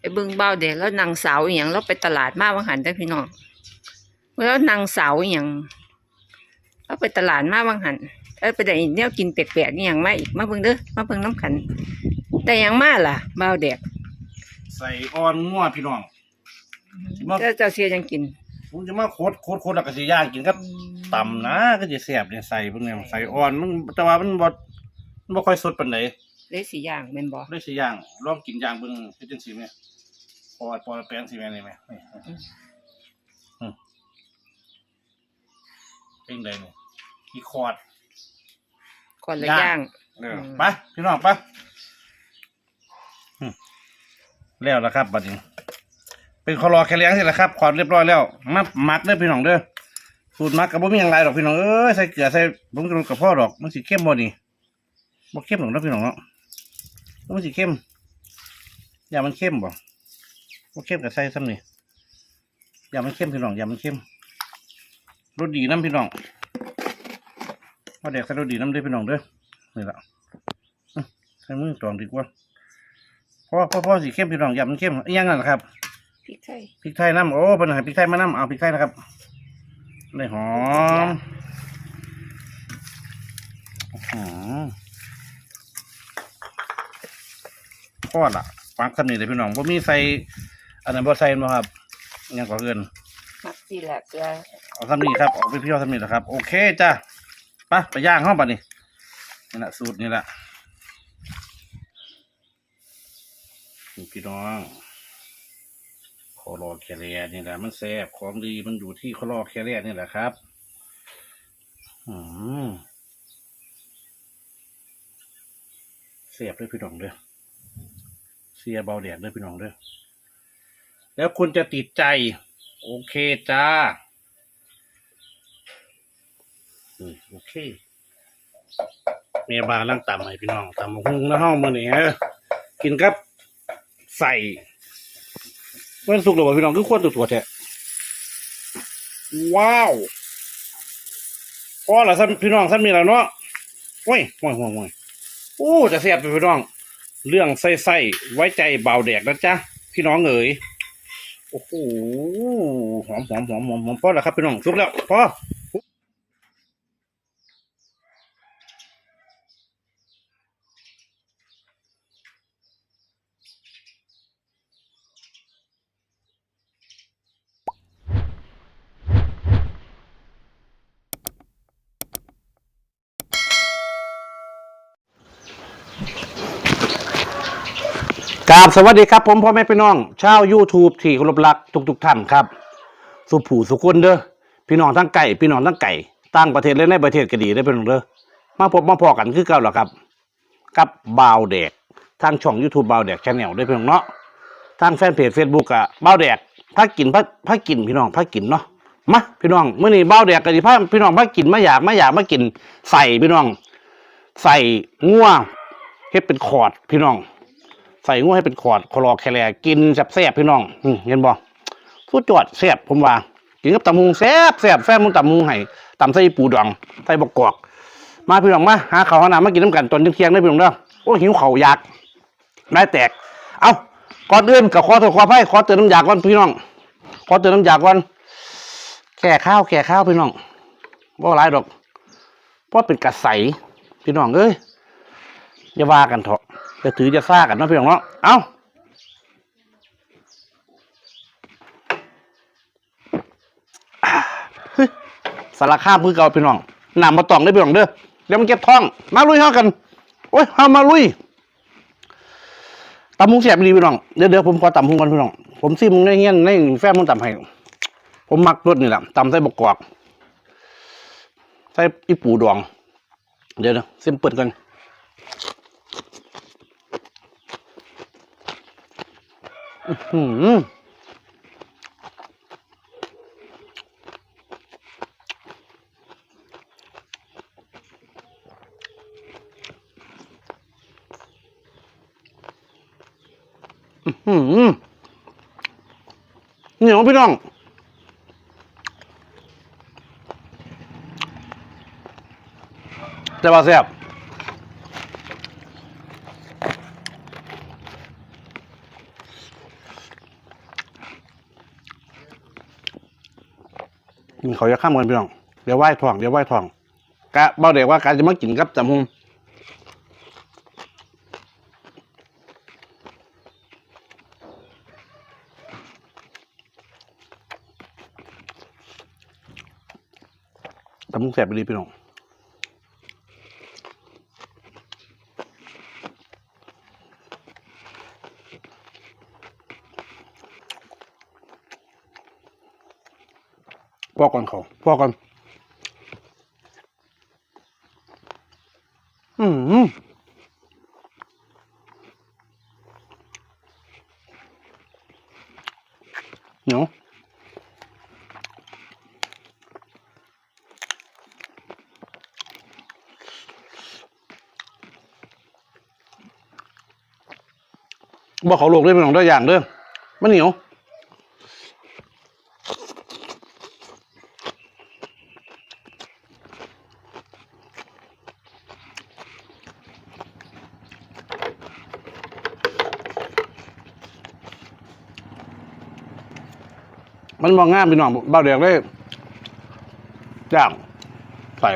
ไปเบิ่งเบ้าวเด็กแล้วนางสาวอหย่างแล้วไปตลาดมาวังหันได้อพี่น้องแล้วนางสาวอหย่างแล้วไปตลาดมาวังหันแล้วไปได้แนวกินแปลกๆอหย่างมาอีกมาเบิ่งเด้อมาเบิ่งน้ำขัน แต่หยังมาล่ะเบ้าวเด็กใส่อ่อนงัวพี่น้องสิมาเจ้าเจ้าเสียยังกินผมจะมาโคตรโคตรโคตรแล้วก็สิย่างกินกับตำนะก็จะแซ่บเนี่ยใส่พวกเนี้ยใส่อ่อนมันแต่ว่ามันบ่มันบ่ค่อยสดปานใดเลยสีอย่างแม่นบ่เลยสิย่างลองกินย่างเบิ่งเฮ็ดจังซี่แม่ ปอดปอดแป้งสิแม่นี่แม่นี่อืมเป็นไดนี่ขี้คอดก่อนละย่างย่าง เอออืมไปพี่น้องไปอืมแล้วละครับบัดนี้ เป็นคอรอแค่เลี้ยงสิละครับความเรียบร้อยแล้วมาหมักเด้อพี่น้องเด้อสูตรหมักกับบ่มีอย่างไรดอกพี่น้องเอ้ยใส่เกลือใส่ผงชูรสกับพ่อดอก มันสิเข้มบ่นี่บ่เข้มหรอกนะพี่น้องเนาะมันสิเข้มอย่ามันเข้มบ่ บ่เข้มกับใส่ซ้ำนี่อย่ามันเข้มพี่น้องอย่ามันเข้มรสดีน้ำพี่น้องพอแดกใส่รสดีน้ำเด้อพี่น้องเด้อนี่ละอื้อใส่มือตองดีกว่าพ่อพ่อพ่อสีเข้มพี่น้องอย่ามันเข้มอีกอยังไงล่ะครับพริกไทยพริกไทยน้ำโอ้เป็นไงพริกไทยมาน้ำเอาพริกไทยนะครับเลยหอมอื้อหือทอดละฟักสำนีเลยพี่น้องผมมีใส่ อันนั้นบ่ใส่บ่ครับอิหยังก็เกินมักสิแหละเกลือเอาสำนีครับเอาไปเพี่ยวสำนีแหละครับ โอเคจ้ะไปไปย่างห้องบัดนี้นี่แหละสูตรนี่แหละนี่พี่น้องคอรอแคเรียนี่แหละมันแซ่บของดีมันอยู่ที่คอรอแคเรียนี่แหละครับ อืมเสียบด้วยพี่น้องเด้อเสียเบาแดดด้วยพี่น้องเด้อ แล้วคุณจะติดใจ โอเคจ้าโอเคเมียบานล่างต่ำให้พี่น้องต่ำหุ้งนะห้องมือนี่ฮะกินครับใส่มันสุกหรือเปล่าพี่น้องคือควรตัวตัวแท้ว้าวพอละซ้ำพี่น้องซ้ำมีแล้วเนาะโอ้ยโอ้ยโอ้ยโอ้ยโอ้จะเสียบไปพี่น้อง เรื่องไส้ไส้ไว้ใจเบาแดกนะจ๊ะ พี่น้องเอ๋ย โอ้โหหอมหอมหอมหอมหอมพอแล้วครับพี่น้องสุกแล้วพอ กราบสวัสดีครับผมพ่อแม่พี่น้องชาว YouTube ที่เคารพรักทุกๆท่านครับ สุผูสุคนเด้อพี่น้องทั้งไก่พี่น้องทั้งไก่ต่างประเทศและในประเทศก็ดีได้อพี่น้องเด้อมาพบมาพอกันคือเก่าแล้วครับ กับบาวแดกทางช่อง YouTube บาวแดกชาแนลได้วยพี่น้องเนาะทางแฟนเพจ Facebook อะบาวแดกพักกินพักพักกินพี่น้องพักกินเนาะมาพี่น้องเมื่อนี้บาวแดกกันดีพาพี่น้องพักกินมาอยากมาอยากมากินใส่พี่น้อง ใส่งัวเฮ็ดเป็นขอดพี่น้อง ใส่งัวให้เป็นขอดคลอแคลกินแซ่บๆพี่น้องเห็นบ่สุดจอดแซ่บผมว่ากินกับตำมุงแซ่บแซ่บแซ่บมุงตำมุงให้ตำใส่ปูดองใส่บกกอกมาพี่น้องมาหาข้าวหาน้ำมากินน้ำกันตอนเที่ยงได้พี่น้องเด้อโอ้หิวเข่าอยากได้แตก เอาก่อนอื่นกับขอโทษขออภัยขอเตือนน้ำยาก่อนพี่น้อง ขอเตือนน้ำยาก่อนแก่ข้าวแก่ข้าวพี่น้องบ่หลายดอกเพราะเป็นกระใสพี่น้องเอ้ยอย่าว่ากันเถอะ จะถือจะซ่ากันเนาะพี่น้องเนาะ เอาเฮ้ยสารข้ามคือเก่าพี่น้องน้ำมาตองได้พี่น้องเด้อเดี๋ยวมันเก็บท้อง มาลุยเฮากัน โอ้ยเฮามาลุยตำมุงเสียบดีพี่น้อง เดี๋ยวเดี๋ยวผมขอตำมุงก่อนพี่น้อง ผมซิมในเงี้ยในแฟมมุงตำให้ ผมมักรสนี่แหละตำใส่บกกอก ใส่อีปูดอง เดี๋ยวเดี๋ยวซิมเปิดกัน อืมเหนียวพี่น้องแต่ว่าแซ่บ เขาจะข้ามกันพี่น้องเดี๋ยวไหว้ทองเดี๋ยวไหว้ทองกะเบาเด็กว่าการจะมากินกับจำฮงจำฮงแสบไปดีพี่น้อง พ่อก่อนเขาพ่อก่อน อืมเหนียวบอกเขาโลกได้เป็นของตัวอย่างเด้อมันเหนียว มันมองง่ามพี่น้องเบาเดียกเลยย่างใส่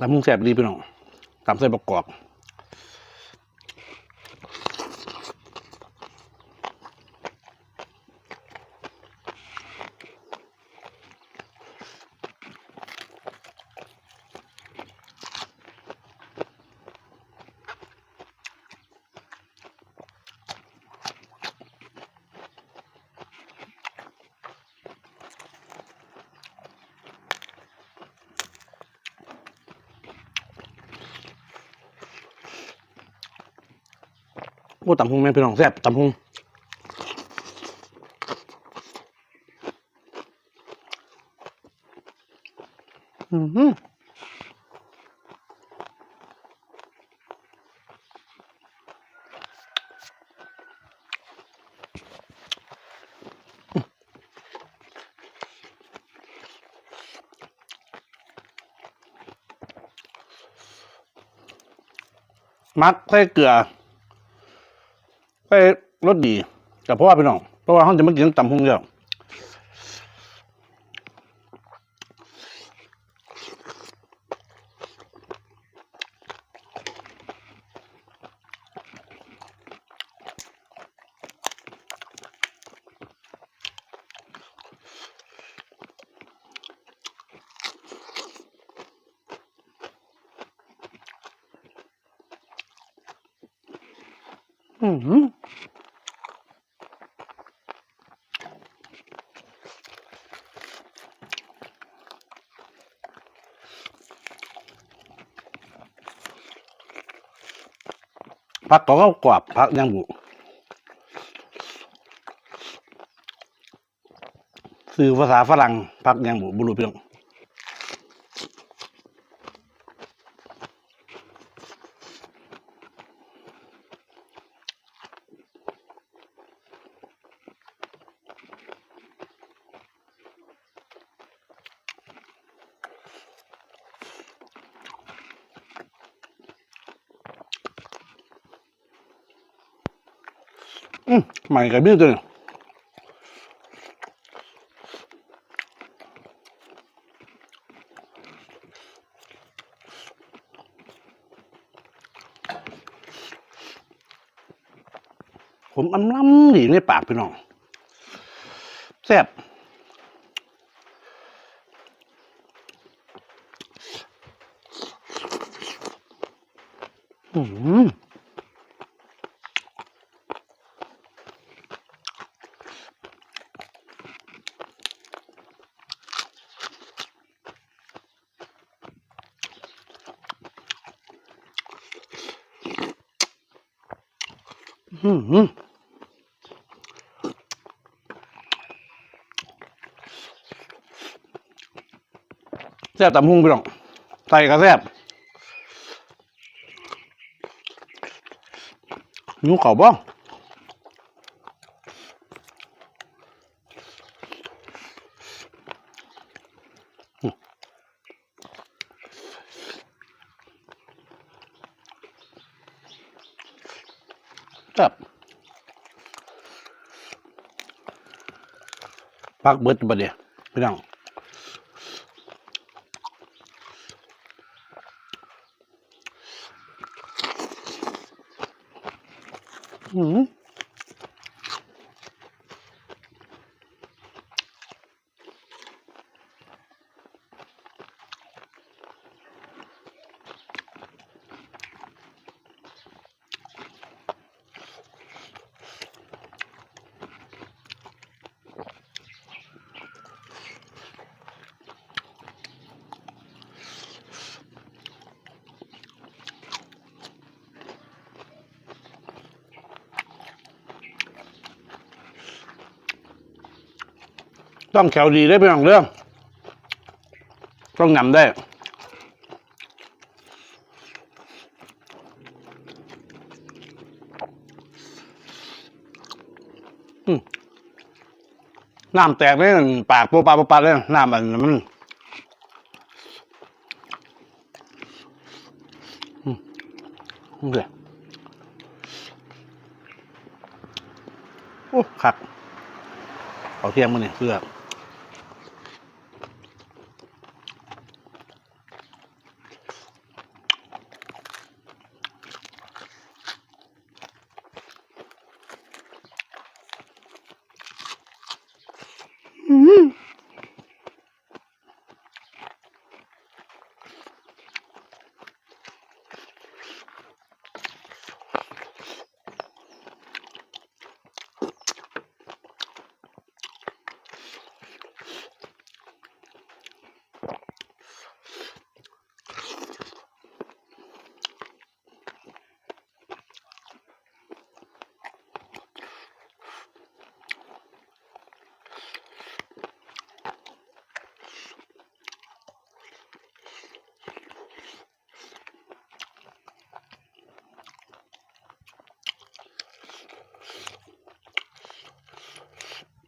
ตำมุงแสบดีพี่น้องตำใส่ประกอบ อ้ตำพุงแม่พี่น้องแสบตำพุงอือหือมักใส่เกลือ ไปรสดีแต่เพราะว่าพี่น้องเพราะว่าเขาจะมากินตำพุงเดียว อือหือผักก็กรอบผักยังบุสื่อภาษาฝรั่งผักยังบุบุรุษพี่น้อง อืมใหม่กับบี้ตัวนี้ผมอำล้ำดีในปากพี่น้องแซ่บอืม อืมแซ่บตำหุงพี่น้องใส่กระแซ่บหิวเขาบ้าง ครับพักเบิดบัดเดียวพี่น้องอืม ต้องแขวดีได้พี่น้องเรื่องต้องนำได้น้ำแตกเลยปากโปะปาโปะปาเลยน้ำอันนั้นมันอืมนี่เลยโอ้ขักเอาเทียมมันเนี่ยเพื่อ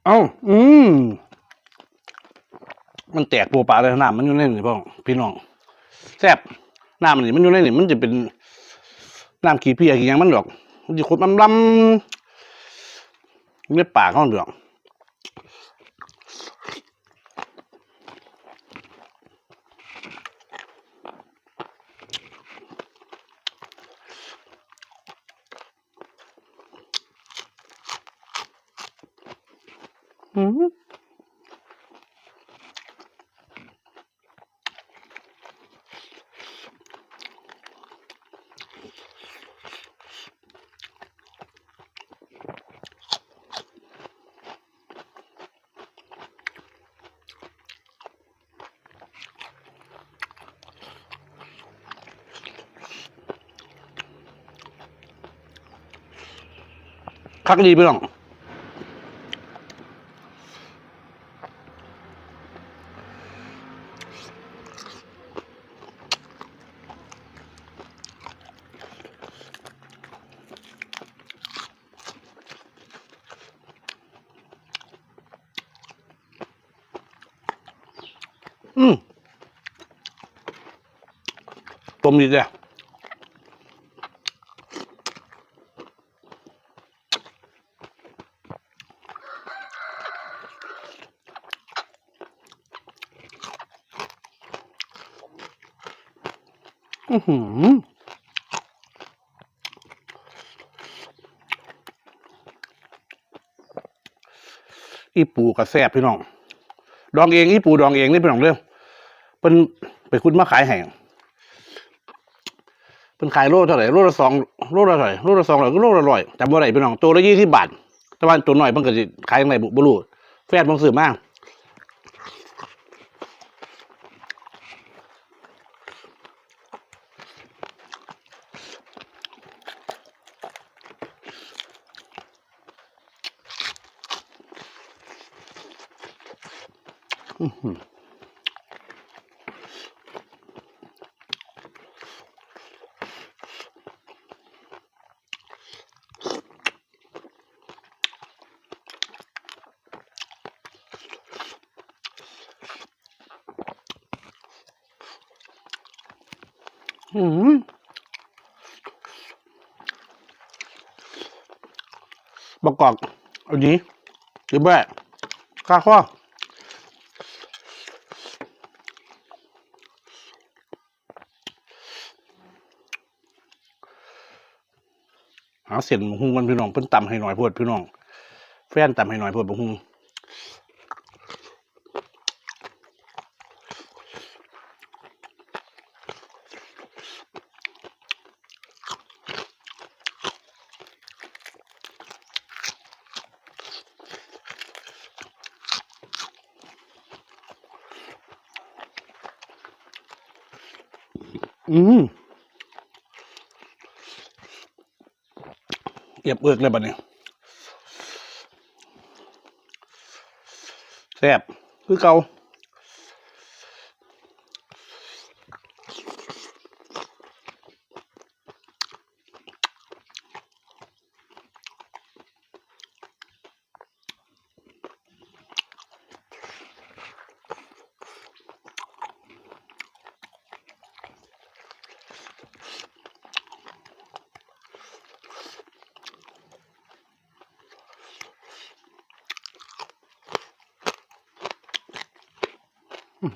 เอ้า อืมมันแตกปูปลาเลยน้ำมันอยู่ในนี่พ่อพี่น้องแซ่บน้ำมันนี่มันอยู่ในนี่มันจะเป็นน้ำขี้เพียขี้ยังมันหรอกมันจะขุดลำลำในปากเขาดอก อืมคักดีพี่น้อง มดีจ้ะอือหืออีปูกับแซ่บพี่น้อง ดองเองอีปูดองเองนี่พี่น้องเรื่องเป็นไปคุณมาขายแห่ง เป็นขายโลเท่าไหร่โลละสองโลละเท่าไหร่โลละสองร้อยก็โลละร้อยจำบ่ไรพี่น้องตัวละยี่สิบบาทแต่ว่าตัวหน่อยมันก็จะขายยังไงบุบลูแฟนบังสื่อมาก อืม ประ กอกอันนี้หรือแบ่ข้าข้อหาเสียนหุงกันพี่น้องเพิ่นตำให้หน่อยพวดพี่น้อง แฟนตำให้หน่อยพวดบหุง อืมเอียบเอือกเลยบัดนี้แซ่บคือเก่า ต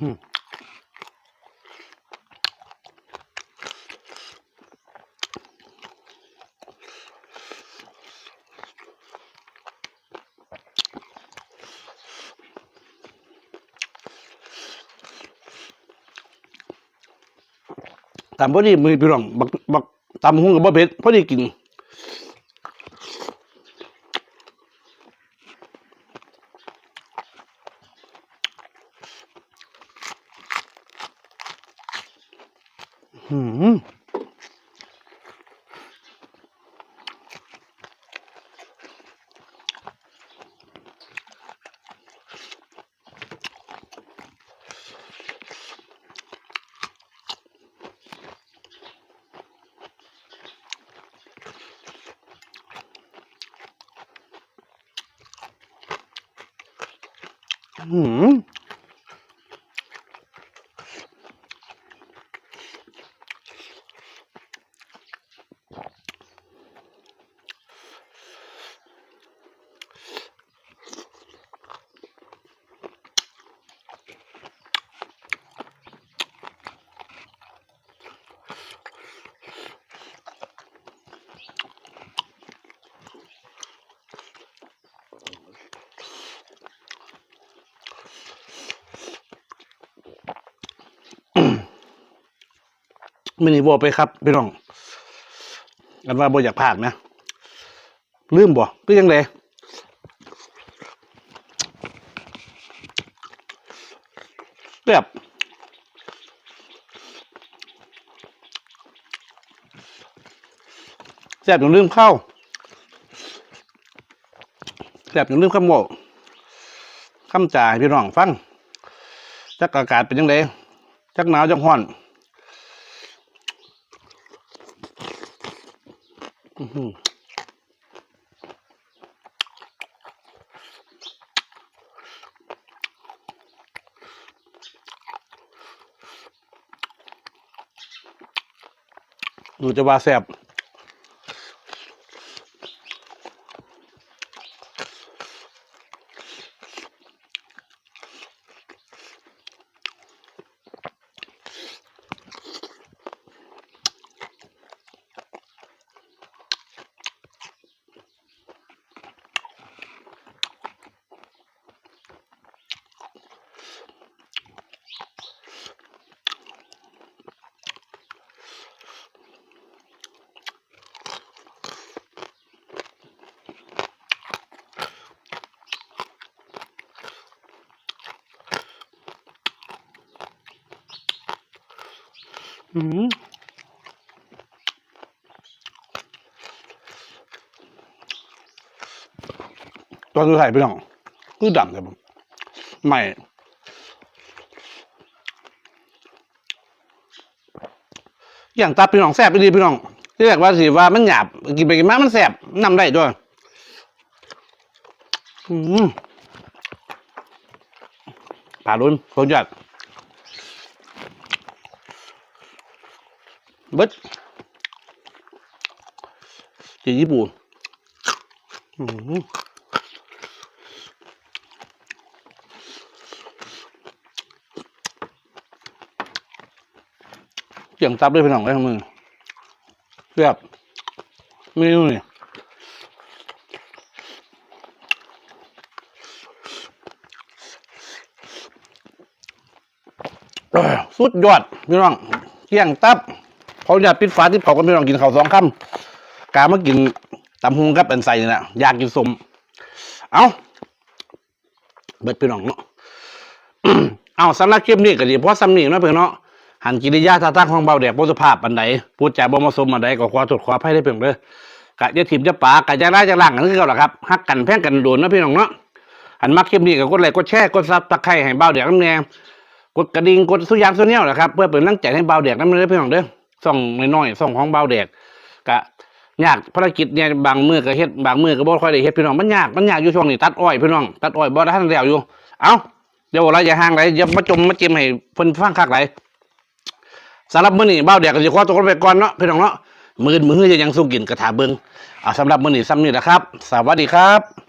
ำพอดีมือพี่น้องบักบักตำหุ้งกับบ่เผ็ดพอดีกิน หื มินิวอไปครับพี่น้องกันว่าบ่อยากพลาดไหมลืมบ่ก็ยังไงแบบแสบจนลืมเข้าแสบจนลืมคำบอกคำจ่ายพี่น้องฟังจักอากาศเป็นยังไงจักหนาวจักห้อน อื้อหือ ดูจะว่าแซบ อืมตอนสุดท้ายพี่น้องคือดำเลยผมใหม่อย่างตับพี่น้องแซ่บไปดีพี่น้องที่แรกว่าสิว่ามันหยาบกินไปกินมามันแซ่บนำได้ด้วยอืมผ่าลุ้นคนยอด บิดจีญี่ปุ่นเสียงตับด้วยพี่น้องไว้ทางมือเรียบเมนูนี่เอ้ยสุดยอดพี่น้องเที่ยงตับ เขาอยากปิดฝาที่เผากันพี่น้องกินข้าวสองคำกามากินตำฮุงกับเป็นใส่นี่แหละอยากกินสมเอาเบิดพี่น้องเนาะเอาสำหรับคลิปนี้ก็ดีเพราะสำนีเนาะเพื่อนเนาะหันกิริยาท่าทางของเบาแดกบ่สุภาพอันใดพูดจาบ่เหมาะสมอันใดก็ขอโทษขออภัยได้เพียงเด้อกะอย่าถิ่มจะป่ากะจะร้ายจะล่างกันคือเก่าล่ะครับฮักกันแพ่งกันโดนนะพี่น้องเนาะหันมักคลิปนี้ก็กดไลค์กดแชร์กดซับตะไคร้ให้เบาแดกน้ำแน่กดกระดิ่งกดสุยางสุเนียวนะครับเพื่อเป็นกำลังใจให้เบาแดกน้ำเด้พี่น้องเด้อ ส่องน้อยๆส่องของเบาแดกกะยากภารกิจเนี่ยบางมือก็เฮ็ดบางมือก็บ่ค่อยได้เฮ็ดพี่น้องมันยากมันยากอยู่ช่วงนี้ตัดอ้อยพี่น้องตัดอ้อยบ่ได้ทันแล้วอยู่ เอ้าเดี๋ยวเราอย่าห่างไหลอย่ามาจมมาจิ้มให้เพิ่นฟังคักไหลสำหรับมื้อนี้เบาแดกก็สิขอตัวกันไปก่อนเนาะพี่น้องเนาะมื้ออื่นมื้อจะยังสู้กินกระถาเบิ่งเอาสำหรับมื้อนี้ซ้ำนี้นะครับ สวัสดีครับ